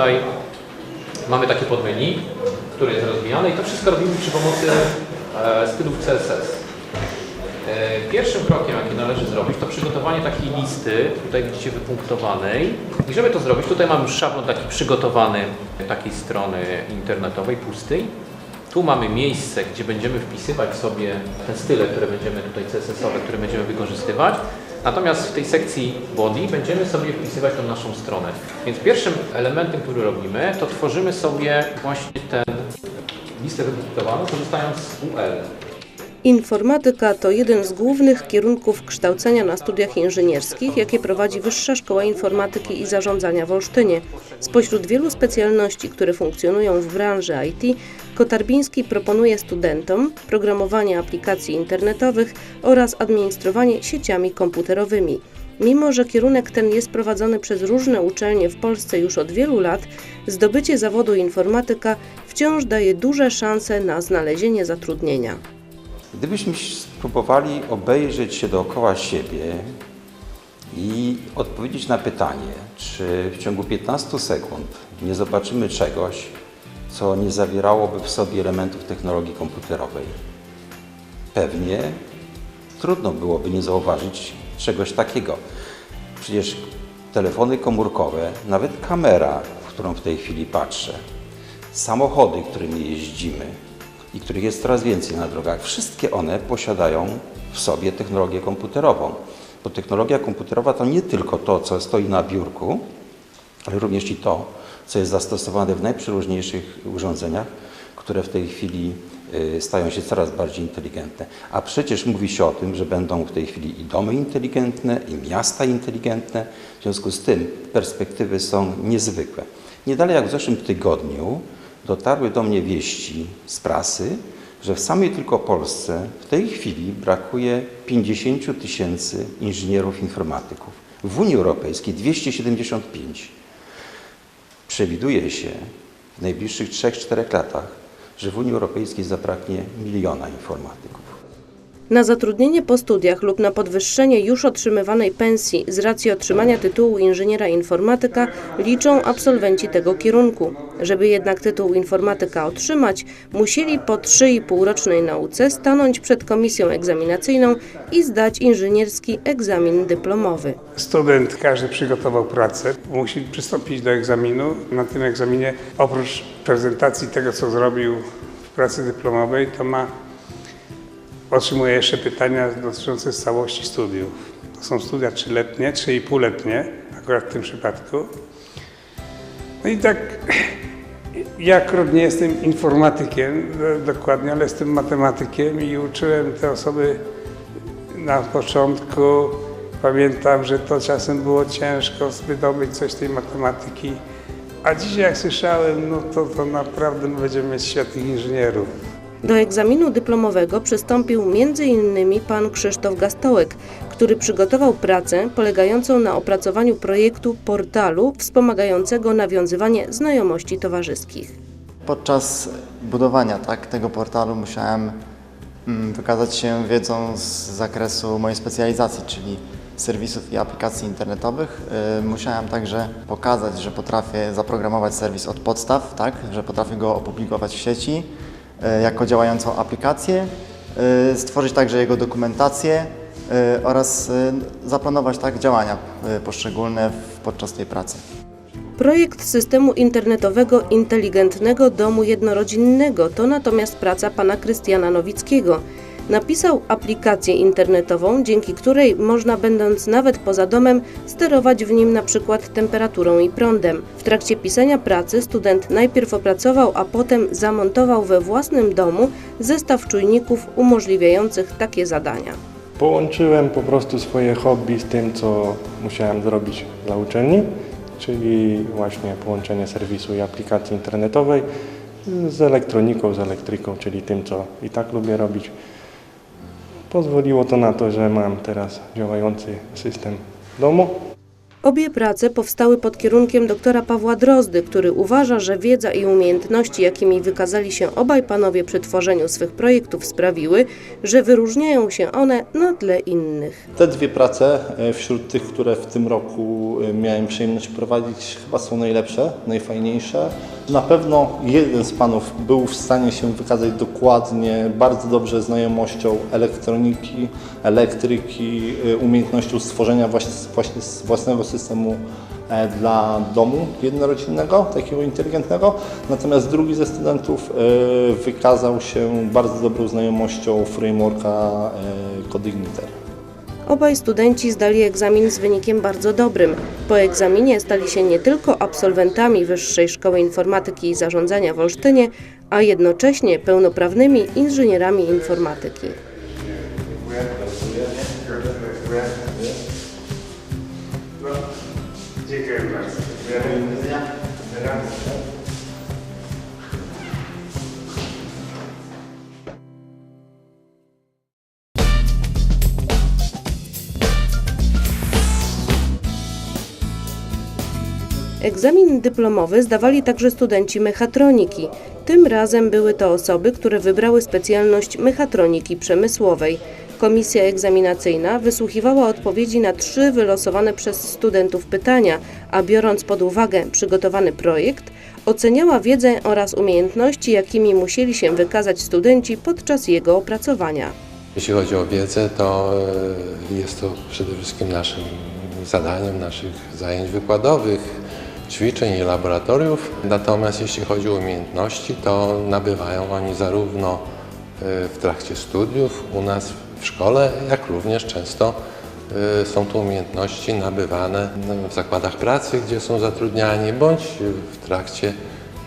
tutaj mamy takie podmenu, które jest rozwijane i to wszystko robimy przy pomocy e, stylów CSS. E, Pierwszym krokiem, jaki należy zrobić, to przygotowanie takiej listy, tutaj widzicie wypunktowanej. I żeby to zrobić, tutaj mamy już szablon taki przygotowany takiej strony internetowej, pustej. Tu mamy miejsce, gdzie będziemy wpisywać sobie te style, które będziemy tutaj CSS-owe, które będziemy wykorzystywać. Natomiast w tej sekcji body będziemy sobie wpisywać tą naszą stronę. Więc pierwszym elementem, który robimy, to tworzymy sobie właśnie tę listę korzystając z UL. Informatyka to jeden z głównych kierunków kształcenia na studiach inżynierskich, jakie prowadzi Wyższa Szkoła Informatyki i Zarządzania w Olsztynie. Spośród wielu specjalności, które funkcjonują w branży IT, Kotarbiński proponuje studentom programowanie aplikacji internetowych oraz administrowanie sieciami komputerowymi. Mimo, że kierunek ten jest prowadzony przez różne uczelnie w Polsce już od wielu lat, zdobycie zawodu informatyka wciąż daje duże szanse na znalezienie zatrudnienia. Gdybyśmy spróbowali obejrzeć się dookoła siebie i odpowiedzieć na pytanie, czy w ciągu 15 sekund nie zobaczymy czegoś, co nie zawierałoby w sobie elementów technologii komputerowej, pewnie trudno byłoby nie zauważyć czegoś takiego. Przecież telefony komórkowe, nawet kamera, w którą w tej chwili patrzę, samochody, którymi jeździmy i których jest coraz więcej na drogach, wszystkie one posiadają w sobie technologię komputerową. Bo technologia komputerowa to nie tylko to, co stoi na biurku, ale również i to, co jest zastosowane w najprzeróżniejszych urządzeniach, które w tej chwili y, stają się coraz bardziej inteligentne. A przecież mówi się o tym, że będą w tej chwili i domy inteligentne, i miasta inteligentne. W związku z tym perspektywy są niezwykłe. Nie dalej jak w zeszłym tygodniu dotarły do mnie wieści z prasy, że w samej tylko Polsce w tej chwili brakuje 50 tysięcy inżynierów informatyków. W Unii Europejskiej 275. Przewiduje się w najbliższych 3-4 latach, że w Unii Europejskiej zabraknie miliona informatyków. Na zatrudnienie po studiach lub na podwyższenie już otrzymywanej pensji z racji otrzymania tytułu inżyniera informatyka liczą absolwenci tego kierunku. Żeby jednak tytuł informatyka otrzymać, musieli po 3,5-rocznej nauce stanąć przed komisją egzaminacyjną i zdać inżynierski egzamin dyplomowy. Student, każdy przygotował pracę, musi przystąpić do egzaminu. Na tym egzaminie oprócz prezentacji tego, co zrobił w pracy dyplomowej, to ma, otrzymuje jeszcze pytania dotyczące całości studiów. To są studia trzyletnie, trzy i półletnie, akurat w tym przypadku. No i tak, ja akurat nie jestem informatykiem do- dokładnie, ale jestem matematykiem i uczyłem te osoby na początku pamiętam, że to czasem było ciężko wydobyć coś z tej matematyki. A dzisiaj jak słyszałem, no to, to naprawdę będziemy mieć świetnych inżynierów. Do egzaminu dyplomowego przystąpił m.in. pan Krzysztof Gastołek, który przygotował pracę polegającą na opracowaniu projektu portalu wspomagającego nawiązywanie znajomości towarzyskich. Podczas budowania tak, tego portalu musiałem mm, wykazać się wiedzą z zakresu mojej specjalizacji, czyli serwisów i aplikacji internetowych. Y, Musiałem także pokazać, że potrafię zaprogramować serwis od podstaw, tak, że potrafię go opublikować w sieci jako działającą aplikację, y, stworzyć także jego dokumentację y, oraz zaplanować tak działania poszczególne podczas tej pracy. Projekt systemu internetowego inteligentnego domu jednorodzinnego to natomiast praca pana Krystiana Nowickiego. Napisał aplikację internetową, dzięki której można będąc nawet poza domem sterować w nim na przykład temperaturą i prądem. W trakcie pisania pracy student najpierw opracował, a potem zamontował we własnym domu zestaw czujników umożliwiających takie zadania. Połączyłem po prostu swoje hobby z tym, co musiałem zrobić dla uczelni, czyli właśnie połączenie serwisu i aplikacji internetowej z elektroniką, z elektryką, czyli tym, co i tak lubię robić. Pozwoliło to na to, że mam teraz działający system w domu. Obie prace powstały pod kierunkiem doktora Pawła Drozdy, który uważa, że wiedza i umiejętności, jakimi wykazali się obaj panowie przy tworzeniu swych projektów, sprawiły, że wyróżniają się one na tle innych. Te dwie prace e, wśród tych, które w tym roku e, miałem przyjemność prowadzić, chyba są najlepsze, najfajniejsze. Na pewno jeden z panów był w stanie się wykazać dokładnie, bardzo dobrze znajomością elektroniki, elektryki, e, umiejętnością stworzenia właśnie, właśnie własnego systemu e, dla domu jednorodzinnego, takiego inteligentnego. Natomiast drugi ze studentów e, wykazał się bardzo dobrą znajomością frameworka e, Codigniter. Obaj studenci zdali egzamin z wynikiem bardzo dobrym. Po egzaminie stali się nie tylko absolwentami Wyższej Szkoły Informatyki i Zarządzania w Olsztynie, a jednocześnie pełnoprawnymi inżynierami informatyki. Egzamin dyplomowy zdawali także studenci mechatroniki. Tym razem były to osoby, które wybrały specjalność mechatroniki przemysłowej. Komisja egzaminacyjna wysłuchiwała odpowiedzi na trzy wylosowane przez studentów pytania, a biorąc pod uwagę przygotowany projekt, oceniała wiedzę oraz umiejętności, jakimi musieli się wykazać studenci podczas jego opracowania. Jeśli chodzi o wiedzę, to e, jest to przede wszystkim naszym zadaniem naszych zajęć wykładowych, ćwiczeń i laboratoriów. Natomiast jeśli chodzi o umiejętności, to nabywają oni zarówno e, w trakcie studiów u nas w szkole, jak również często e, są to umiejętności nabywane w zakładach pracy, gdzie są zatrudniani, bądź w trakcie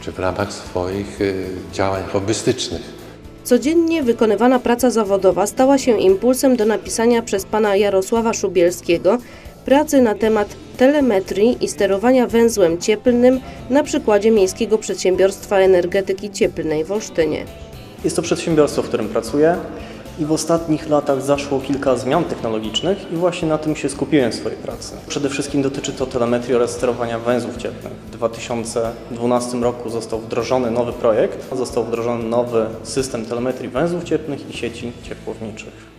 czy w ramach swoich e, działań hobbystycznych. Codziennie wykonywana praca zawodowa stała się impulsem do napisania przez pana Jarosława Szubielskiego pracy na temat telemetrii i sterowania węzłem cieplnym na przykładzie Miejskiego Przedsiębiorstwa Energetyki Cieplnej w Olsztynie. Jest to przedsiębiorstwo, w którym pracuję i w ostatnich latach zaszło kilka zmian technologicznych i właśnie na tym się skupiłem w swojej pracy. Przede wszystkim dotyczy to telemetrii oraz sterowania węzłów cieplnych. W 2012 roku został wdrożony nowy projekt, został wdrożony nowy system telemetrii węzłów cieplnych i sieci ciepłowniczych.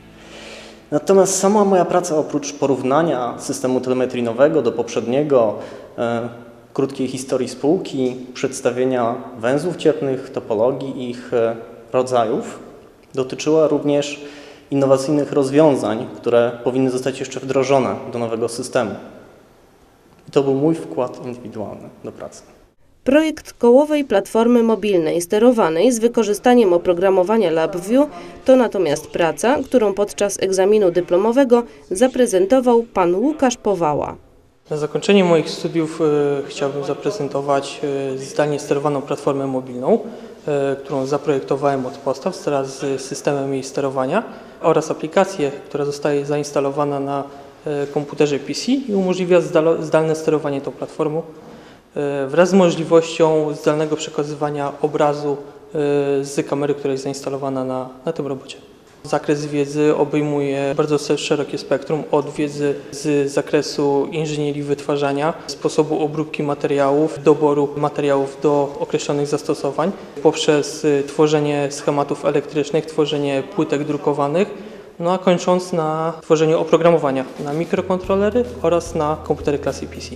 Natomiast sama moja praca, oprócz porównania systemu telemetrii nowego do poprzedniego, e, krótkiej historii spółki, przedstawienia węzłów cieplnych, topologii ich e, rodzajów, dotyczyła również innowacyjnych rozwiązań, które powinny zostać jeszcze wdrożone do nowego systemu. I to był mój wkład indywidualny do pracy. Projekt kołowej platformy mobilnej sterowanej z wykorzystaniem oprogramowania LabVIEW to natomiast praca, którą podczas egzaminu dyplomowego zaprezentował pan Łukasz Powała. Na zakończenie moich studiów e, chciałbym zaprezentować e, zdalnie sterowaną platformę mobilną, e, którą zaprojektowałem od podstaw wraz z systemem jej sterowania oraz aplikację, która zostaje zainstalowana na komputerze PC i umożliwia zdalne sterowanie tą platformą wraz z możliwością zdalnego przekazywania obrazu e, z kamery, która jest zainstalowana na, na tym robocie. Zakres wiedzy obejmuje bardzo szerokie spektrum, od wiedzy z zakresu inżynierii wytwarzania, sposobu obróbki materiałów, doboru materiałów do określonych zastosowań, poprzez tworzenie schematów elektrycznych, tworzenie płytek drukowanych, no a kończąc na tworzeniu oprogramowania na mikrokontrolery oraz na komputery klasy PC.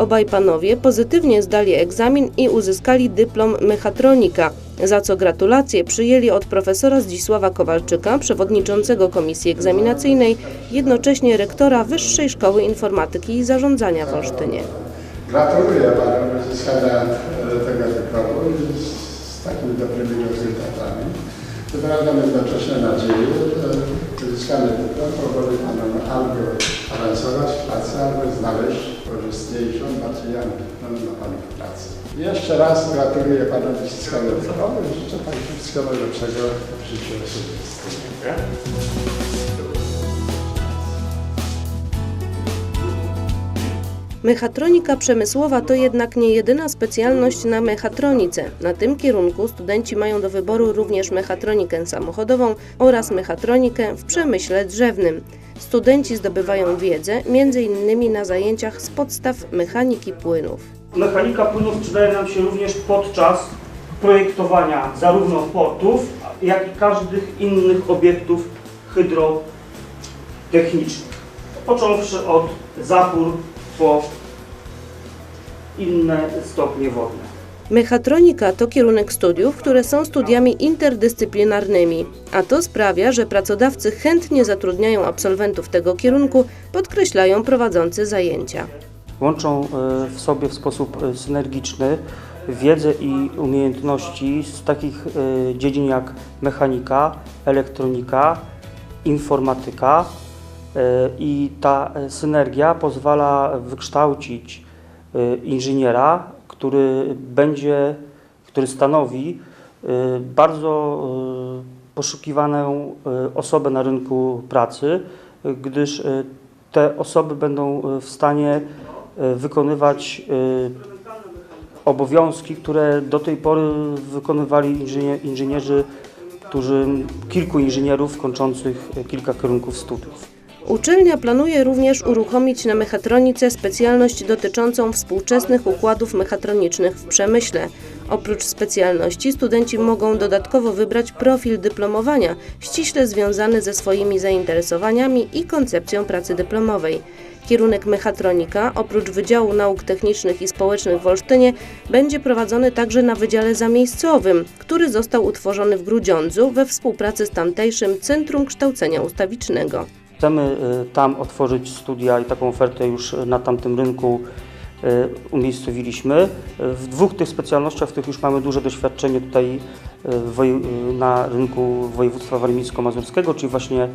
Obaj panowie pozytywnie zdali egzamin i uzyskali dyplom mechatronika, za co gratulacje przyjęli od profesora Zdzisława Kowalczyka, przewodniczącego komisji egzaminacyjnej, jednocześnie rektora Wyższej Szkoły Informatyki i Zarządzania w Olsztynie. Gratuluję panu uzyskania e, tego dyplomu z, takimi dobrymi rezultatami. Mam jednocześnie nadzieję, że uzyskany dyplom pozwoli panu albo awansować w pracy, albo znaleźć korzystniejszą, bardziej ambitną panu pracę. Jeszcze raz gratuluję panu uzyskania dyplomu i życzę panu wszystkiego najlepszego w życiu osobistym. Mechatronika przemysłowa to jednak nie jedyna specjalność na mechatronice. Na tym kierunku studenci mają do wyboru również mechatronikę samochodową oraz mechatronikę w przemyśle drzewnym. Studenci zdobywają wiedzę m.in. na zajęciach z podstaw mechaniki płynów. Mechanika płynów przydaje nam się również podczas projektowania zarówno portów, jak i każdych innych obiektów hydrotechnicznych. Począwszy od zapór po inne stopnie wodne. Mechatronika to kierunek studiów, które są studiami interdyscyplinarnymi, a to sprawia, że pracodawcy chętnie zatrudniają absolwentów tego kierunku, podkreślają prowadzący zajęcia. Łączą e, w sobie w sposób e, synergiczny wiedzę i umiejętności z takich e, dziedzin jak mechanika, elektronika, informatyka i ta synergia pozwala wykształcić inżyniera, który będzie, który stanowi e, bardzo e, poszukiwaną e, osobę na rynku pracy, gdyż te osoby będą w stanie wykonywać obowiązki, które do tej pory wykonywali inżynie- inżynierzy, którzy, kilku inżynierów kończących kilka kierunków studiów. Uczelnia planuje również uruchomić na mechatronice specjalność dotyczącą współczesnych układów mechatronicznych w przemyśle. Oprócz specjalności studenci mogą dodatkowo wybrać profil dyplomowania, ściśle związany ze swoimi zainteresowaniami i koncepcją pracy dyplomowej. Kierunek mechatronika, oprócz Wydziału Nauk Technicznych i Społecznych w Olsztynie, będzie prowadzony także na Wydziale Zamiejscowym, który został utworzony w Grudziądzu we współpracy z tamtejszym Centrum Kształcenia Ustawicznego. Chcemy e, tam otworzyć studia i taką ofertę już na tamtym rynku e, umiejscowiliśmy. W dwóch tych specjalnościach, w których już mamy duże doświadczenie tutaj e, na rynku województwa warmińsko-mazurskiego, czyli właśnie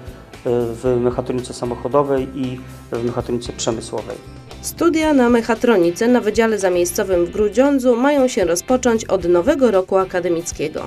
w mechatronice samochodowej i w mechatronice przemysłowej. Studia na mechatronice na Wydziale Zamiejscowym w Grudziądzu mają się rozpocząć od nowego roku akademickiego.